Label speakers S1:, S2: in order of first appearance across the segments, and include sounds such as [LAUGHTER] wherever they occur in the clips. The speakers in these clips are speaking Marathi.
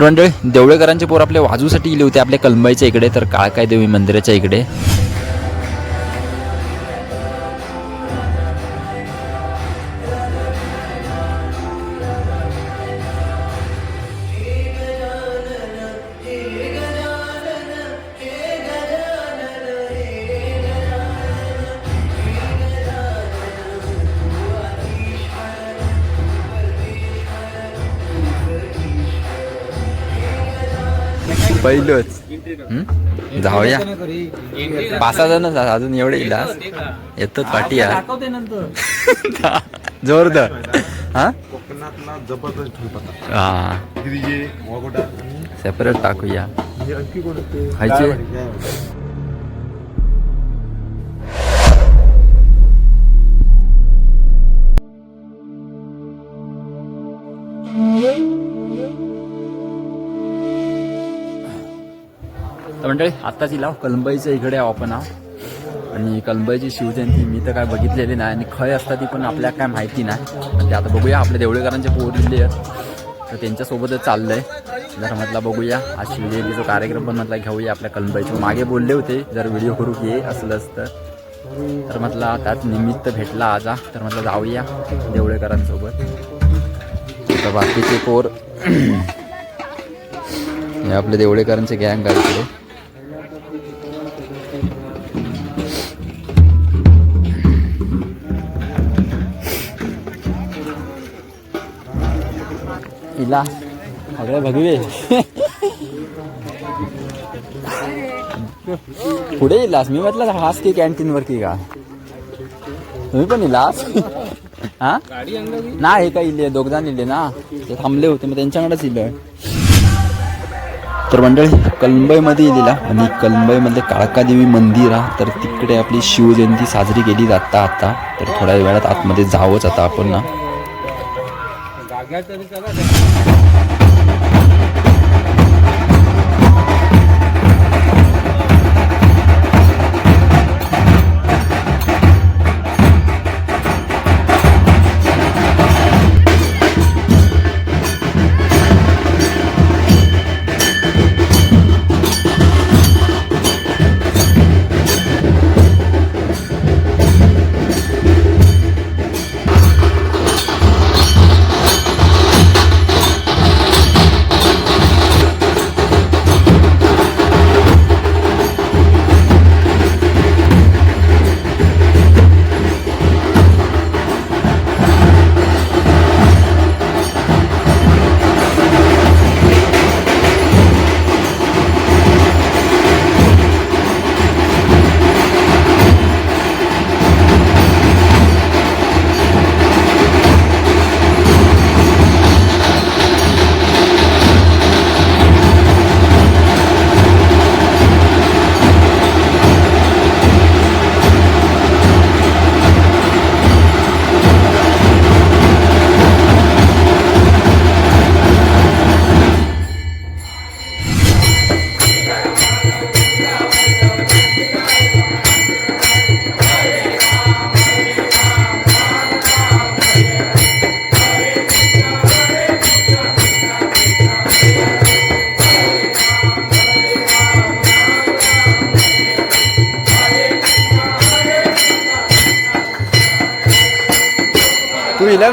S1: तर मंडळी देवळेकरांचे पोर आपल्या वाजूसाठी गेले होते आपल्या कलंबाईच्या इकडे तर काळकाय देवी मंदिराच्या इकडे. पहिलंच? जाऊया. पाच सहा जण अजून एवढे इलास येतात पाठी जोरदार. हा?
S2: जबरदस्त
S1: सेपरेट टाकूया.
S2: हे
S1: खायचे? मंडळी आत्ताची लाव कलंबाईच्या इकडे आहो आपण आहो. आणि कलंबाईची शिवजयंती मी तर काय बघितलेली नाही आणि खय असता ती पण आपल्याला काय माहिती नाही. ते आता बघूया आपल्या देवळेकरांचे पोरले तर त्यांच्यासोबतच चाललं आहे जर म्हटलं बघूया. आज शिवजयंतीचा कार्यक्रम पण म्हटलं घेऊया आपल्या कलंबाईचे. मागे बोलले होते जर व्हिडिओ करू ये असलंच तर तर म्हटलं त्याच निमित्त भेटला आजा तर म्हटलं जाऊया देवळेकरांसोबत. तर बाकीचे पोर [CLEARS THROAT] हे आपले देवळेकरांचे गँग आहे इला सगळे भगवे पुढे इलास मी म्हटलं हास की कॅन्टीन वर की? का तुम्ही पण इलास? हा? ना हे काय इले दोघ जण इले ना. ते थांबले होते मग त्यांच्याकडेच इलं. तर मंडळी कलंबईमध्ये दिला आणि कलंबईमधले काळकादेवी मंदिर आहे तर तिकडे आपली शिवजयंती साजरी केली जाता आता. तर थोड्या वेळात आतमध्ये जावंच आता आपण ना.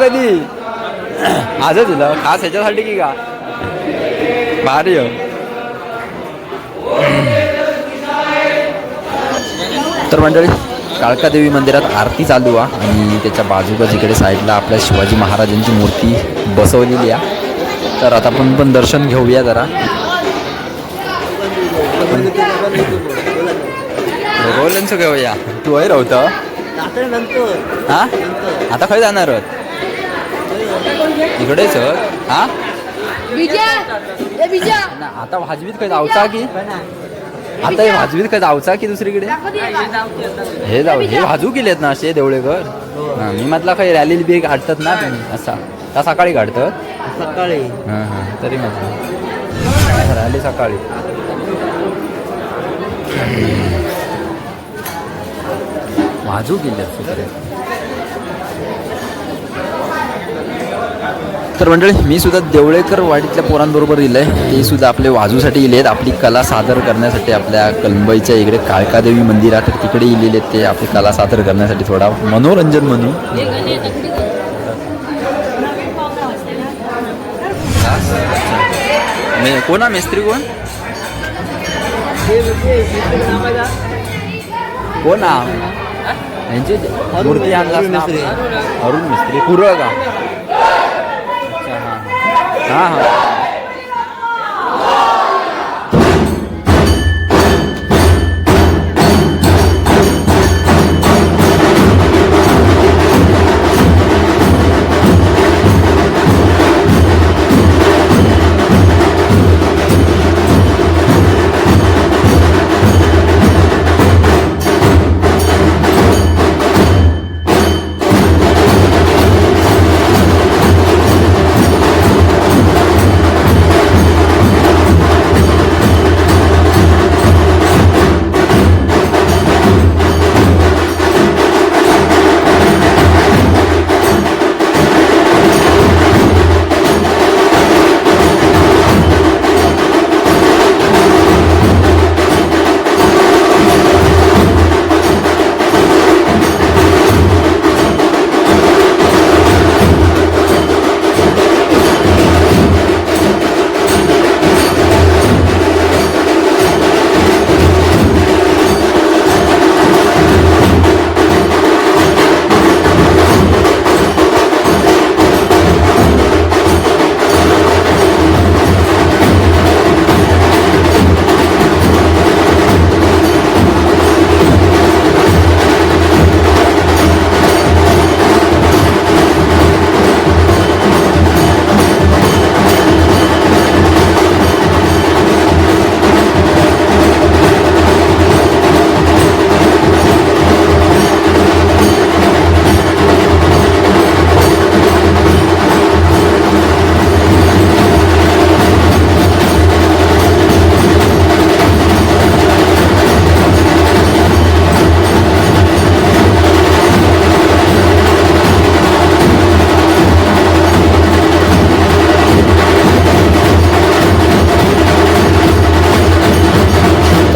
S1: कधी आजच इला खास ह्याच्यासाठी की का? भारी. तर मंडळी काळकादेवी मंदिरात आरती चालू आहे आणि त्याच्या बाजूला जिकडे साईडला आपल्या शिवाजी महाराजांची मूर्ती बसवलेली आहे. तर आता आपण पण दर्शन घेऊया जरा. रोल्यांचं घेऊया तू आहे राहतं हा? आता खय जाणार आहोत? इकडेच? हा? आता भाजवीत काय जाऊचा की? आता हे भाजवीत काय जाऊचा की दुसरीकडे? हे जाऊ हे भाजू केलेत ना असे देवळेकर. हा, मी म्हटलं काही रॅली बी काढतात ना तुम्ही. असा. त्या सकाळी काढतात?
S3: सकाळी.
S1: हां हां तरी म्हटलं. रॅली सकाळी. भाजू केल्यात सुपाऱ्या तर मंडळी मी सुद्धा देवळेकर वाडीतल्या पोरांबरोबर दिलं आहे ते सुद्धा आपले वाजूसाठी इले आहेत आपली कला सादर करण्यासाठी आपल्या कलंबईच्या इकडे काळकादेवी मंदिरात तर तिकडे इलेले आहेत ते आपली कला सादर करण्यासाठी थोडा मनोरंजन म्हणून. कोण हा? मिस्त्री कोण? कोण हा? यांची मूर्ती आणला अरुण मिस्त्री. पुरं का? हां हां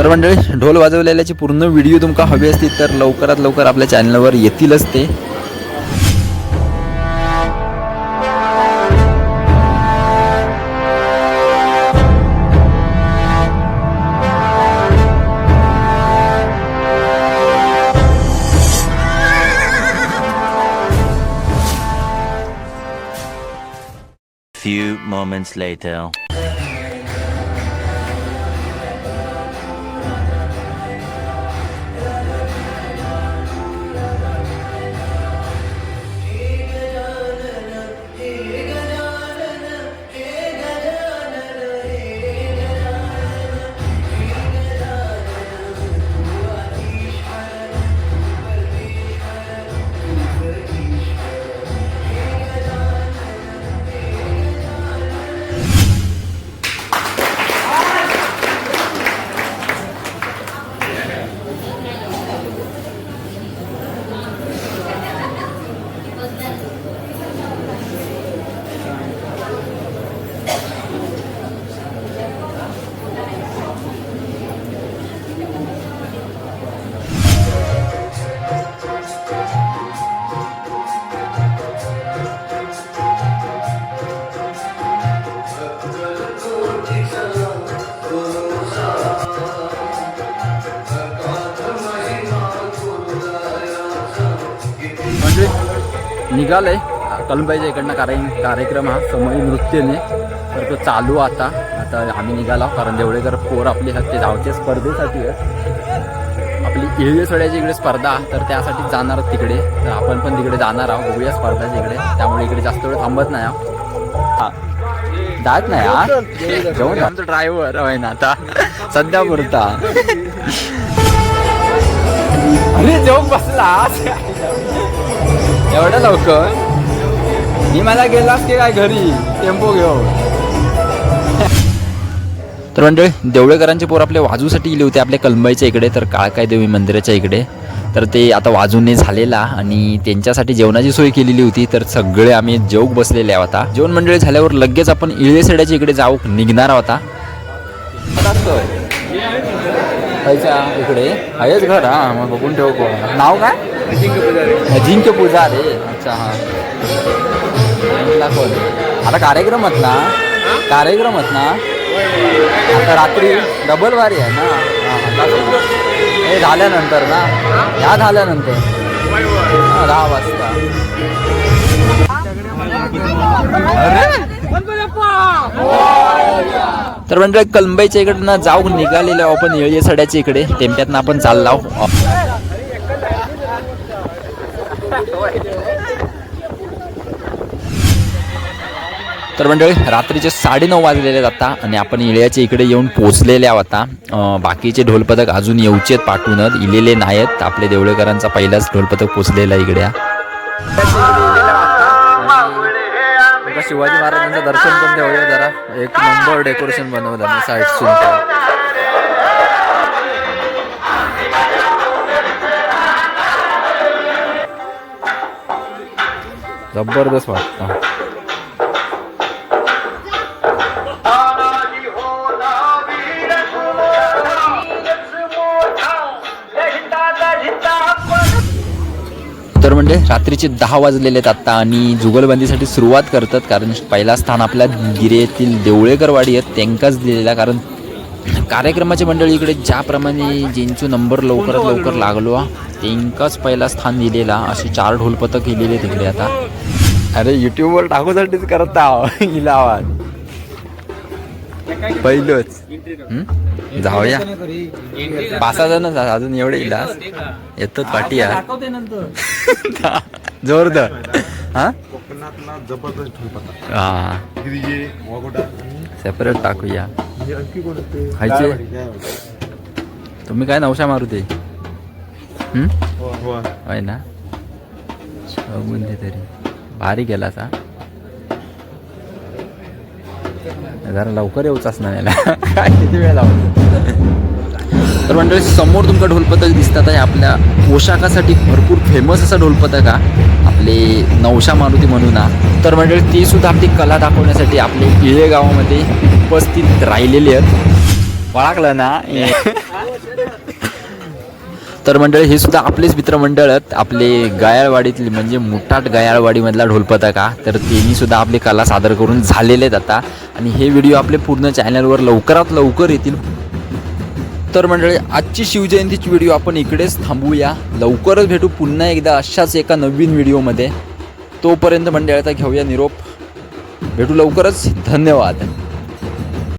S1: तर मंडळी ढोल वाजवलेल्याची पूर्ण व्हिडिओ तुमका हवी असतील तर लवकरात लवकर आपल्या चॅनलवर येतीलच ते
S4: Few moments later.
S1: निघालंय. कलंबाईच्या इकडनं कार्य कार्यक्रम हा समयी नृत्यने. तर तो चालू आता. आता आम्ही निघालो कारण देवळेकर पोर आपली हत्ते धावते स्पर्धेसाठी आपली इळवे सोड्याची इकडे स्पर्धा तर त्यासाठी जाणार आहोत तिकडे. तर आपण पण तिकडे जाणार आहोत. बघूया स्पर्धाच्या इकडे. त्यामुळे इकडे जास्त वेळ थांबत नाही आहोत. हा. जात नाही हा? जेवण आमचं ड्रायव्हर आहे ना आता. सध्या पुरता. अरे जेवण बसला. एवढं लवकर? मी मला गेलास की काय घरी? टेम्पो घेऊन. तर मंडळी देवळेकरांचे पोर आपले वाजूसाठी गेले होते आपल्या कलंबाईच्या इकडे तर काळकाय देवी मंदिराच्या इकडे. तर ते आता वाजून झालेला आणि त्यांच्यासाठी जेवणाची सोय केलेली होती तर सगळे आम्ही जेवक बसलेले आहोत जेवण मंडळी झाल्यावर लगेच आपण इळेसड्याच्या इकडे जाऊ निघणार होता खायच्या इकडे. आहेच घर हा मग बघून ठेव कोण. नाव काय? अजिंक्य पूजा रे अच्छा हा. म्हटला कोण आता कार्यक्रम आहेत ना? कार्यक्रम आहेत ना? आता रात्री डबल वारी आहे ना? हे झाल्यानंतर ना? ह्या झाल्यानंतर. दहा वाजता. तर म्हणजे कलंबाईच्या इकडनं जाऊ निघालेलो आहो आपण. येळी सड्याच्या इकडे. टेम्प्यातनं आपण चाललो आहो. तर मंडळी रात्रीचे साडेनऊ वाजलेले जाता आता आणि आपण इळ्याच्या इकडे येऊन पोचलेले आहोत आता. बाकीचे ढोलपथक अजून येऊचेत पाठवूनच इलेले नाहीत आपले देवळेकरांचा पहिलाच ढोलपथक पोचलेला इकडे. आता शिवाजी महाराजांचं दर्शन पण ठेवूया जरा. एक नंबर डेकोरेशन बनवलं मी साईड जबरदस्त वाटतं. तर म्हणजे रात्रीचे दहा वाजलेले आहेत आत्ता आणि जुगलबंदीसाठी सुरुवात करतात कारण पहिला स्थान आपल्या गिरेतील देवळेकरवाडी आहेत त्यांकाच दिलेला कारण कार्यक्रमाची मंडळी इकडे ज्याप्रमाणे ज्यांचं नंबर लवकरात लवकर लागलो त्यांकाच पहिला स्थान दिलेला असे चार ढोलपथक केलेले तिकडे आता. अरे युट्यूबवर टाकूसाठीच करत आहो हिला आवाज. पहिलंच? जाऊया. पाच सहा जण अजून एवढे इलास येतात पाठी यार जोरदार. हा? हा. सेपरेट टाकूया. खायचे? तुम्ही काय नवशा मारू ते हं?
S2: हो.
S1: होय ना? बघून दे तरी. भारी गेला सा जरा लवकर येऊच असणार याला. काय किती वेळ लावतो तर मंडळी समोर तुमका ढोलपथक दिसतात आहे. आपल्या पोशाखासाठी भरपूर फेमस असं ढोलपथक हा. आपले नवशा मारुती म्हणून हा. तर मंडळी ती सुद्धा आपली कला दाखवण्यासाठी आपले इळे गावामध्ये उपस्थित राहिलेले आहेत. ओळखलं ना. [LAUGHS] तर मंडळी हे सुद्धा आपलेच मित्रमंडळ आहेत. आपले गयाळवाडीतली म्हणजे मुठाट गायाळवाडीमधला ढोलपथक तर त्यांनी सुद्धा आपली कला सादर करून झालेले आहेत आता. आणि हे व्हिडिओ आपले पूर्ण चॅनलवर लवकरात लवकर येतील. तर मंडळी आजची शिवजयंतीची व्हिडिओ आपण इकडेच थांबूया. लवकरच भेटू पुन्हा एकदा अशाच एका नवीन व्हिडिओमध्ये. तोपर्यंत मंडळी आता घेऊया निरोप. भेटू लवकरच. धन्यवाद.